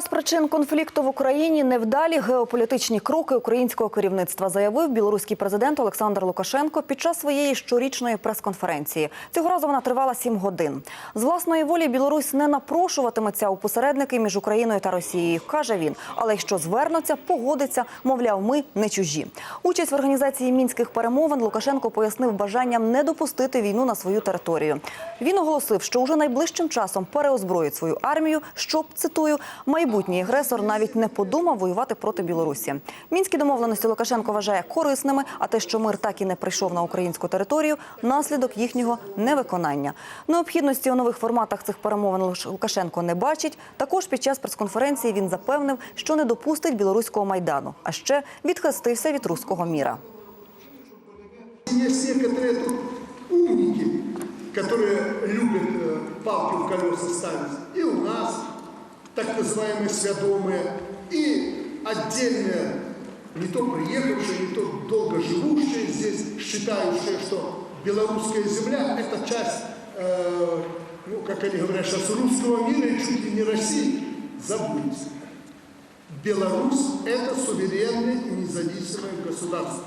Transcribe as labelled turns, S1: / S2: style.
S1: З причин конфлікту в Україні невдалі геополітичні кроки українського керівництва, заявив білоруський президент Олександр Лукашенко під час своєї щорічної прес-конференції. Цього разу вона тривала сім годин. З власної волі Білорусь не напрошуватиметься у посередники між Україною та Росією, каже він. Але якщо звернуться, погодиться, мовляв, ми не чужі. Участь в організації мінських перемовин Лукашенко пояснив бажанням не допустити війну на свою територію. Він оголосив, що уже найближчим часом переозброїть свою армію, щоб цитую майбутній агресор навіть не подумав воювати проти Білорусі. Мінські домовленості Лукашенко вважає корисними, а те, що мир так і не прийшов на українську територію, наслідок їхнього невиконання. Необхідності у нових форматах цих перемовин Лукашенко не бачить. Також під час прес-конференції він запевнив, що не допустить білоруського майдану, а ще відхрестився від руського міра.
S2: Есть некоторые тут умники, которые любят э, палки в колеса ставить. И у нас так называемые свядомые, и отдельные, не то приехавшие, не то долго живущие здесь, считающие, что белорусская земля – это часть, э, ну, как они говорят сейчас, русского мира и чуть ли не России. Забудьте. Беларусь – это суверенное и независимое государство.